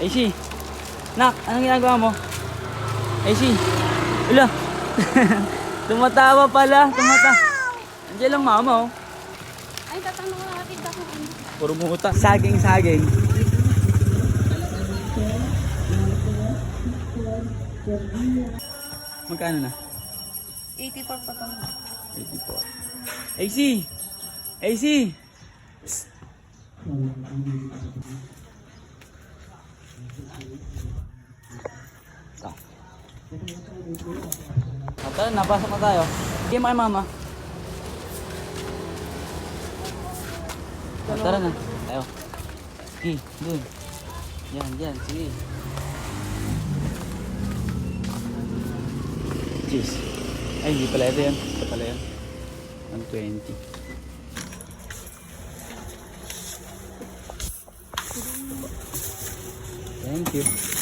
AC. Nak, anong ginagawa mo? AC. Wala. Tumatawa pala. Tumata. Andiyan lang mama oh. Ay, tatanong ko na kita kung ano. Puro muta. Saging, saging. Magkano na? 84 pa to. 84. AC! AC! Psst. Tara, napasok na tayo. Sige mo kay mama. Tara na. Tayo. Sige, dun. Yan, yan. Sige. Cheese. Ay, hindi pala ito yan. Ito pala yan. 120. Thank you.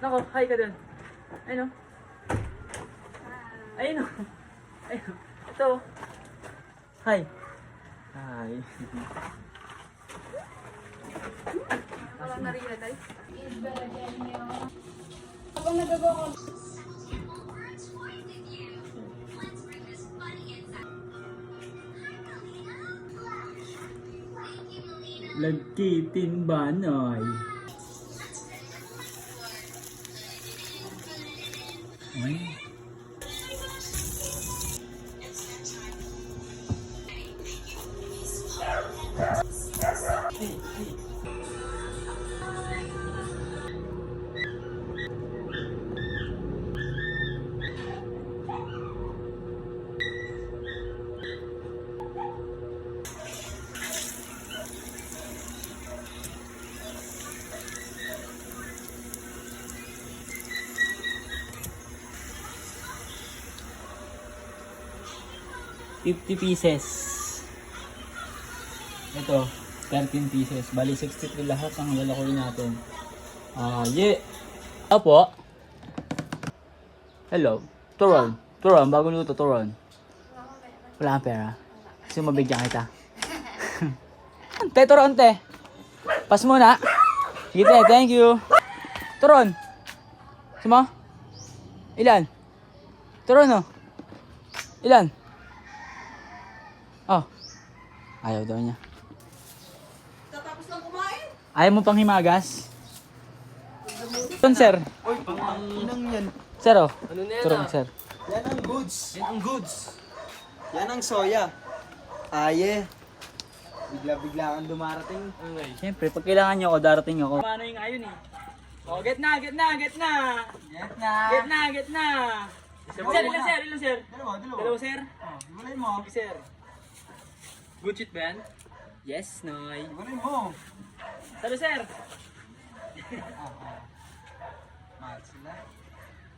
Nako, hi ka dun. Ayun o. Ayun o. Ayun o. Ito. o. Hi. Hi. Wala na realize. Habang nagagawa ko. Lagkitin ba, Noy? 50 pieces. Ito. 13 pieces. Bali, 63 lahat ang lalakoy natin. Ah, yeah. Apo. Hello. Turon. Turon, bago luto, turon. Wala kang pera. Kasi mabigyan kita. te, turon, te. Pas muna. Sige, te. Thank you. Turon. Simo? Ilan? Turon, oh. Ilan? Oh. Ayaw daw niya. Ayaw mo pang himagas? Turon, sir. Uy, pang inang yan. Sir, oh. Ano na yan Turon, ah? sir. Yan ang goods. Yan ang goods. Yan ang soya. Aye. Bigla-bigla kang dumarating. Siyempre, pag kailangan niyo ako, darating ako. Paano yung ayon eh? Oh, get na, get na, get na! Yes na. Get na, get na! Sir, ilan sir, ilan sir? Dalawa, dalawa. Dalawa sir? Oh, mo. Sige sir. Good shit ba yan? Yes, Noy. Iwalay mo. Sabi sir. Mahal sila.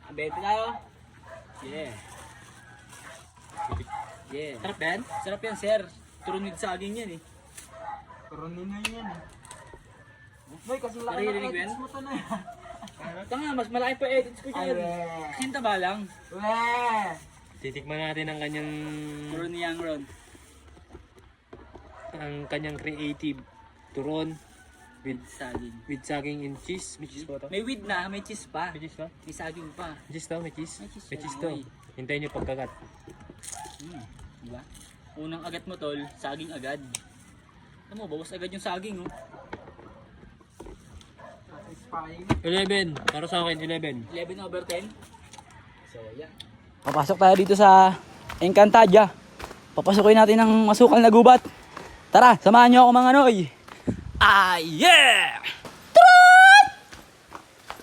Ang bete tayo. Yeah. Yeah. Sarap yan? Sarap yan sir. Turun with saging yan eh. Turunin na yan eh. Boy, kasi laki Naririnig ng mo yan? edits mo to na yan. Tanga, mas malaki pa edits ko dyan. weh. Sinta ba lang? Weh. Titikman natin ang kanyang Turun ni Yang Ron. Ang kanyang creative turon with Saging. with saging and cheese. May cheese po to? May weed na, may cheese pa. May cheese to? May saging pa. May cheese to? May cheese? May cheese May cheese to. oy. Hintayin nyo pagkagat. Hmm, di ba? Unang agat mo tol, saging agad. Alam mo, bawas agad yung saging oh. Satisfying. 11. Para sa akin, 11. 11 over 10. So, yeah. Papasok tayo dito sa Encantadia. Papasukin natin ang masukal na gubat. Tara, samahan niyo ako mga noy. Ah, yeah! Tron!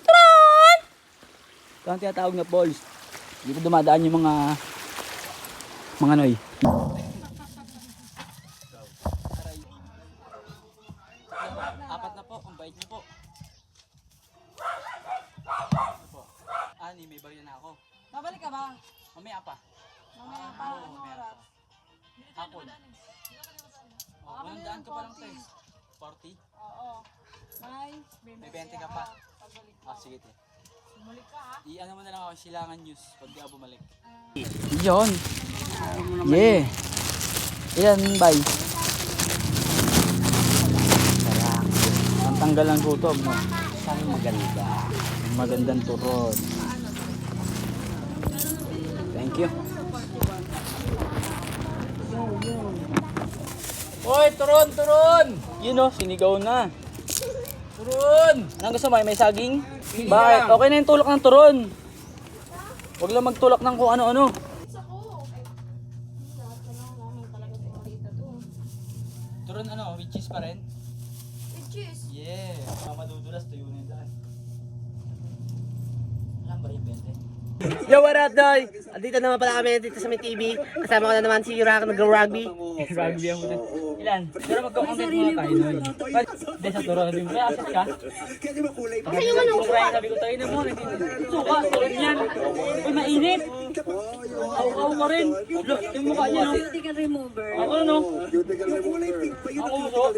Tron! Ito ang tinatawag na balls. Dito dumadaan yung mga mga noy. Yun. Yeah. Ilan, bye. Sarang. Ang tanggal ng gutom, no? Saan maganda? Magandang turod. Thank you. Hoy, turon, turon! Yun o, sinigaw na. Turon! Anong gusto mo? May saging? Bakit? Okay na yung tulak ng turon. Huwag lang magtulak ng kung ano-ano. Turon ano, with cheese pa rin? With cheese. Yeah, madudulas, tuyo na yung daan. Alam ba yung 20? Yo, what up, Doy? Andito naman pala kami dito sa may TV. Kasama ko na naman si Yurak nag-rugby. Rugby ang mutin. Ilan? Pero magkakontent muna tayo nun. Hindi sa turon din. May asset ka? Kasi yung ano? Sabi ko tayo na mo. Suka, turon yan. Uy, mainit. Aw-aw ka rin. Look, yung mukha niya, no? Cuticle remover. Ako, no? Ako, uso.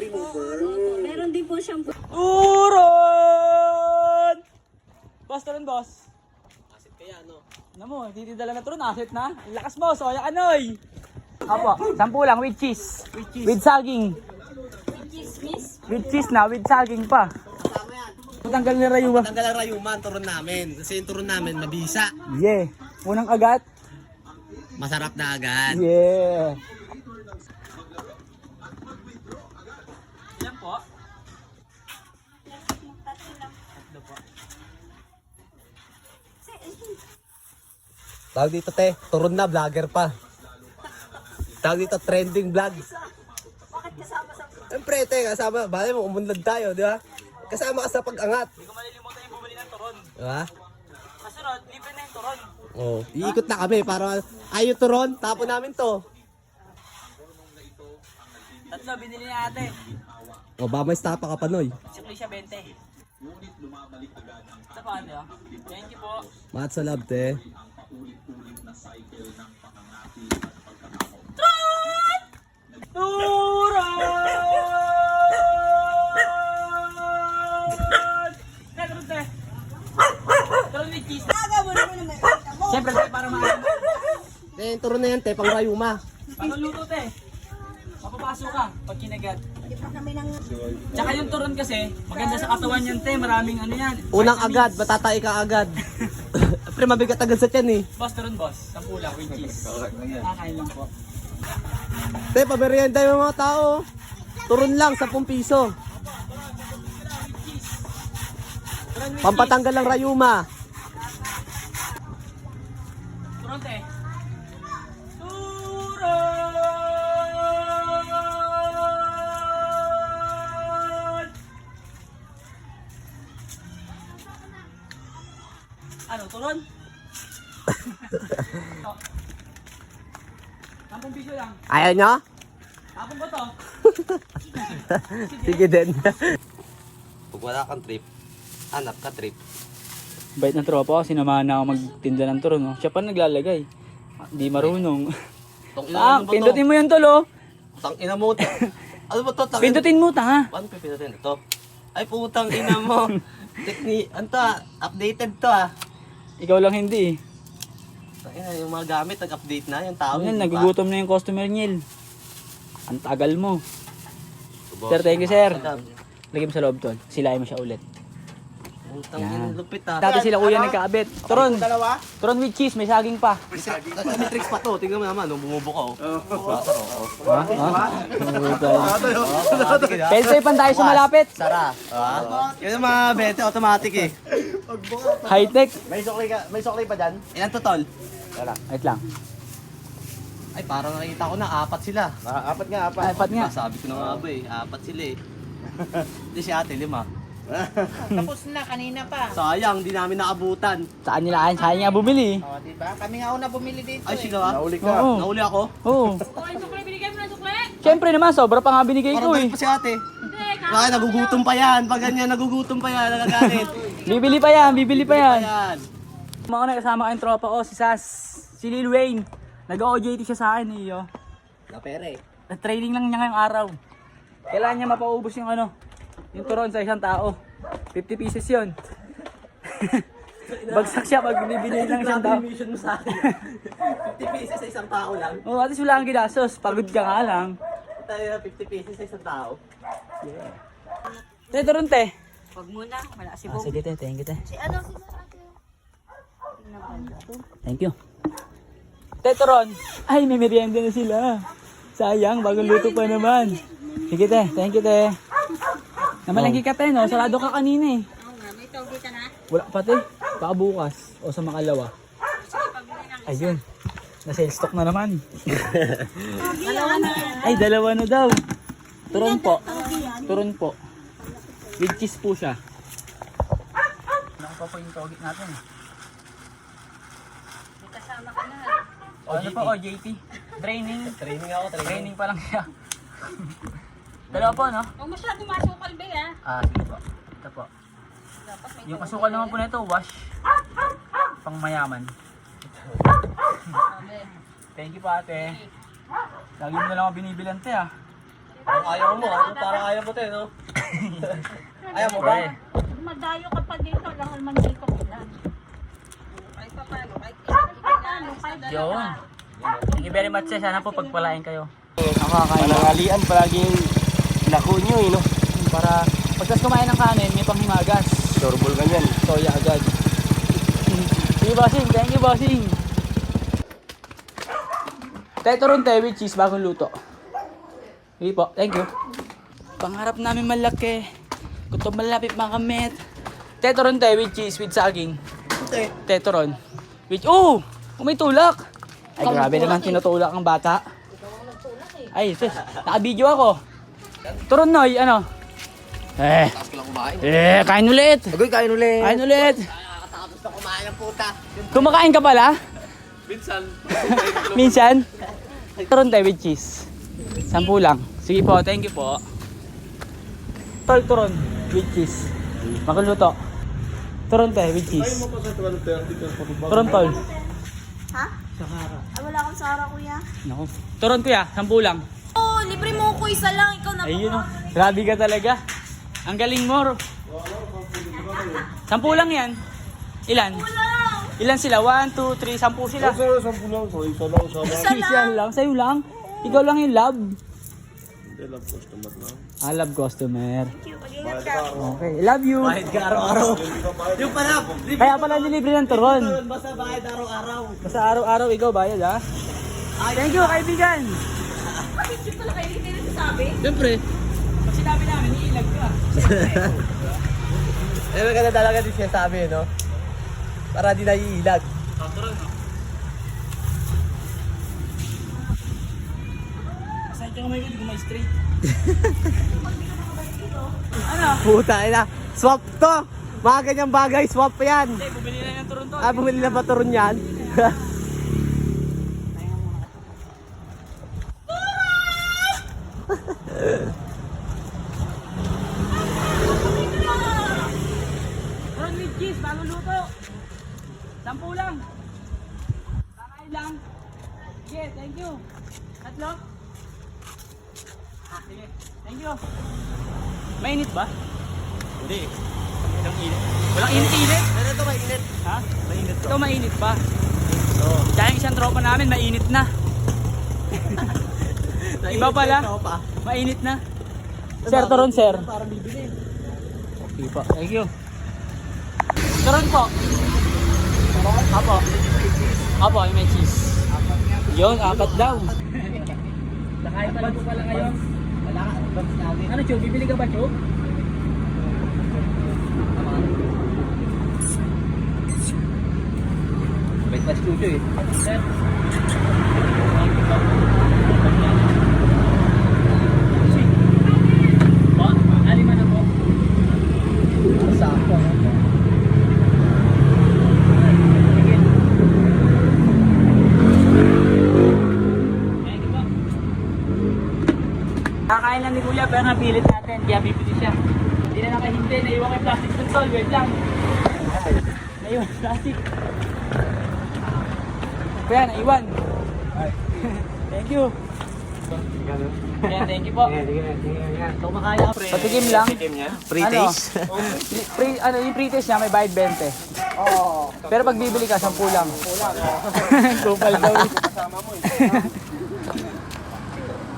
Meron din po siyang Turon! Boss, turon, boss. Kaya, no? Ano mo, ditidala na turon, asset na. Ang Lakas mo, soya kanoy. Apo, sampu lang with cheese. With saging. With cheese na, with saging pa. Tanggal ni Rayuwa. Tanggal ang rayuman, turon namin. Kasi yung turon namin, mabisa. Yeah. Unang agat. Masarap na agad. Yeah. Tawag dito, te. Turon na, vlogger pa. Tawag dito, trending vlog. Siyempre, te, kasama. Bale mo, umunlad tayo, di ba? Kasama ka sa pag-angat. Hindi ko malilimutan yung bumili ng turon. Di ba? Kasunod, libre na yung turon. Oh, iikot na kami para ay yung turon, tapon namin to. Tatlo, binili ni ate. O, ba may stapa ka pa, Noy. Sukli siya 20. Ito pa, ate, oh. Thank you po. Mat sa love, te. Turon, te. Turon with cheese. Siyempre, te, para maayos. Te, yung turon na yan, te, pang rayuma. Pagluluto, te. Mapapasok ka pag kinagat. Tsaka yung turon kasi, maganda sa katawan yan, te. Maraming ano yan. Unang agad, matatay ka agad. Pre, mabigat agad sa tiyan eh. Boss, turon, boss. Lang with cheese. Kakain lang po. Te, paberienda yung mga tao. Turon lang, 10 piso. Pampatanggal ng rayuma. Lang. Ayaw nyo? Tapong ko to. Sige din. Pag wala kang trip, hanap ka trip. Bait ng tropa ko, sinamahan na ako magtinda ng turon. No? Siya pa naglalagay. Di marunong. Tong Ah, pindutin mo yun tol, oh. Tang ina mo. ano ba to? Tang Pindutin mo, ta. Paano pa pindutin ito? Ay putang ina mo. Techni, ano to ah, updated to ah. Ikaw lang hindi. Tang ina, yung mga gamit nag-update na yung tao. Pa. nagugutom na yung customer niya. Ang tagal mo. Sir, thank you, sir. Lagay mo sa loob, tol. Silayan mo siya ulit. Putang Yan. ina, lupit ah. Dati sila kuya nagkaabit. Turon. Dalawa? Turon with cheese, may saging pa. May tricks pa to. Tingnan mo naman, nung bumubuka oh. Ha? Ha? Pensay pan tayo sa malapit. Sara. Ah. Yun yung mga bete automatic eh. High-tech. May sukli ka, may sukli pa dyan? Ilan to tol? Wait lang. Ay parang nakita ko na apat sila. Ah, apat nga, apat. Ay, pat nga. Sabi ko na nga ba eh, apat sila eh. Hindi si ate lima. Tapos na, kanina pa. Sayang, di namin naabutan. Saan nila ayan? Sayang nga bumili. O, di ba? Kami nga una bumili dito Ay, eh. sila ah. Nauli ka. Oo. Nauli ako. Oo. Siyempre naman, sobra pa nga binigay Parang ko bait eh. pa si ate. Bakit nagugutom pa yan? Pag ganyan, nagugutom pa yan, nagagalit. Bibili pa yan, bibili pa yan. Ayan. Mga na kasama kayong tropa ko, si Sas. Si Lil Wayne. Nag-OJT siya sa akin eh. Oh. Lapere. Training lang niya ngayong araw. Kailangan niya mapaubos yung ano, yung turon sa isang tao. 50 pieces yun. Bagsak siya pag binibili ng isang tao. mission mo sa akin. 50 pieces sa isang tao lang. Oh, at least wala kang ginastos. Pagod ka nga lang. Tayo na 50 pieces sa isang tao. Te, turon te. Huwag muna. Wala si Ah, sige te, thank you te. Si ano si ate? Thank you. Te, turon. Ay, may merienda na sila. Sayang, bagong luto pa naman. Sige te, thank you te. Namalagi ka te, no? Sarado ka kanina eh. Oo nga, may togi ka na. Wala pa te. Baka bukas o sa makalawa. Ayun. Na-sale stock na naman. Dalawa na. Ay, dalawa na daw. Turon po. Turon po. With cheese po siya. Naku pa po yung togi natin. May kasama ka na. O, ano po, OJT? Training. Training ako, training. Training pa lang siya. dalawa po, no? Huwag masyado masukal ba ah. Ah, sige po. Ito po. Dapat may Yung asukal naman po nito, wash. Pang mayaman. Thank you po ate. Lagi mo na lang ako binibilan te ah. Parang ayaw mo, ano? Parang ayaw mo tayo, no? ayaw mo ba? Madayo ka pa dito. Lang naman dito ko lang. Kahit pa paano. Kahit paano. Yun. Thank you very much. Sana po pagpalain kayo. Nakakain. Panangalian, palaging lako nyo, eh, no? Para pagkas kumain ng kanin, may panghimagas. Dorbol ganyan. Soya agad. Sige bossing, thank you bossing. Teto te with cheese, bagong luto. Sige po, thank you. Pangarap namin malaki. Kutob malapit makamit. Teto te with cheese, with saging. Teto With, oh! Oh, may tulak! Ay, grabe naman tinutulak ang bata. Ay, sis, naka-video ako. Turon Noy, ano? Eh, eh, kain ulit. Agoy, kain ulit. Kain ulit. Nakakatapos na kumain ng puta. Kumakain ka pala? Minsan. Minsan? Turon tayo with cheese. Sampu lang. Sige po, thank you po. Tol, turon with cheese. Makuluto. Turon tayo with cheese. Turon, tol. Ha? Ay, wala akong sara, kuya. Naku. Turon kuya, sampu lang. Oh, libre mo ko isa lang. Ikaw na Ayun o. Grabe ka talaga. Ang galing mo. Sampu lang yan. Ilan? Ilan sila? One, two, three, sampu sila. Isa lang. Sa'yo lang. Ikaw lang yung love. Ah, love customer. Okay, love you. Kahit ka araw-araw. Yung panap. Kaya pala nilibre ng turon. Basta bayad araw-araw. Basta araw-araw ikaw bayad ha. Thank you, kaibigan. Siyempre. Pag sinabi namin, iilag ka. Eh, maganda talaga din siya sabi, no? Para di naiilag. Saan ka may good, may straight. ano? Puta, ina. Swap to! Mga ganyang bagay, swap yan. Hindi, bumili na ng turon to. Ah, bumili na ba turon yan? Turon with cheese, bagong luto. Sampu lang. Kakain lang. Sige, thank you. Tatlo? Ah, sige. Thank you. Mainit ba? Hindi. Walang init. Walang init-init? Ano ito mainit? Ha? Mainit Ito mainit pa. So, dahil isang tropa namin, mainit na. Iba pala. pa. Mainit na. Sir, turon sir. Parang bibili. Okay po. Thank you. Turon po. Apo. Apo, yung may cheese. Yun, apat daw. Nakain pa lang po pala ngayon. Wala ka, advance namin. Ano, Chu? Bibili ka ba, Chu? Wait, pa studio eh. Sir. Po, alima na po. Sakto. Thank you po. Kakain pero napilit natin kaya bibili siya. Hindi na nakahintay, naiwan ko yung plastic sa tol, wait lang. Naiwan yung plastic. pa yan, iwan. thank you. Ayan, thank you po. Kumakaya pre. Patikim lang. Free Ano? taste. Pre, ano, yung pre-taste niya may bayad 20. Oo. Pero pag bibili ka, 10 lang. Kupal daw.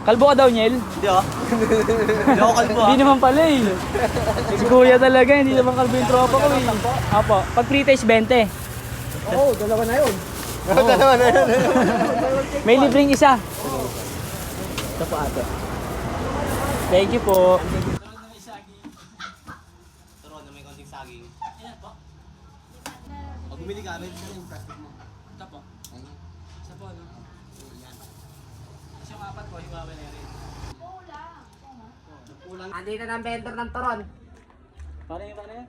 Kalbo ka daw, Niel? Hindi ah. Hindi ako kalbo ah. Hindi naman pala eh. Si Kuya talaga, hindi naman kalbo yung tropa ko eh. Apo, pag pre-taste 20. Oo, dalawa na yun. May libreng isa. Ito po ate. Thank you po. Turon na may konting saging. Pag bumili ka, yung plastic mo. Ito po. Isa po, no? Isang apat po, hiwawa na rin. Andito ng vendor ng Toron. Paano yun, paano yun?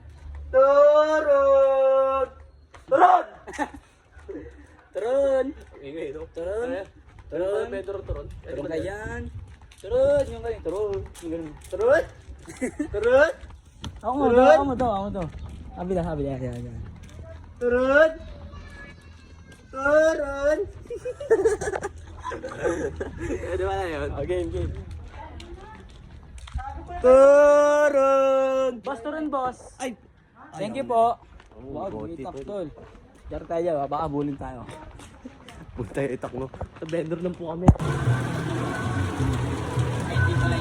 Turun! Turun! Turon! Ingay, no? Turon! Turon! Pedro Turon. Turon ka yan! Turon! Yung galing, turon! Yung galing. Turun? Turun? Ako mo, Turon? ako mo to, ako mo to. Sabi na, sabi na, sabi na. Turun? Turun? Di ba na yun? Okay, game. Turun! Boss, turon boss! Ay! Thank you po! Wow, buti, itak tol. Diyan tayo, baka bulin tayo. Punta yung itak mo. Sa vendor lang po kami. Hindi pala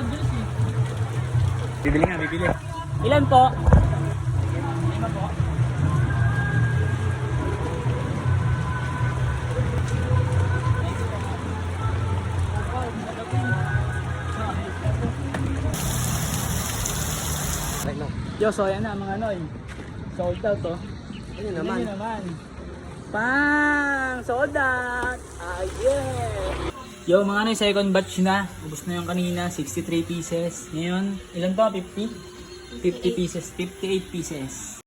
hindi. Bibili nga, bibili. Ilan po? Lima po. Yo, so ayan na mga noy. Sold out to. Ano Naman. naman. Pang! Sold out! Ah, yeah! Yo, mga noy, second batch na. Ubus na yung kanina, 63 pieces. Ngayon, ilan to? 50? 50 pieces, 58 pieces.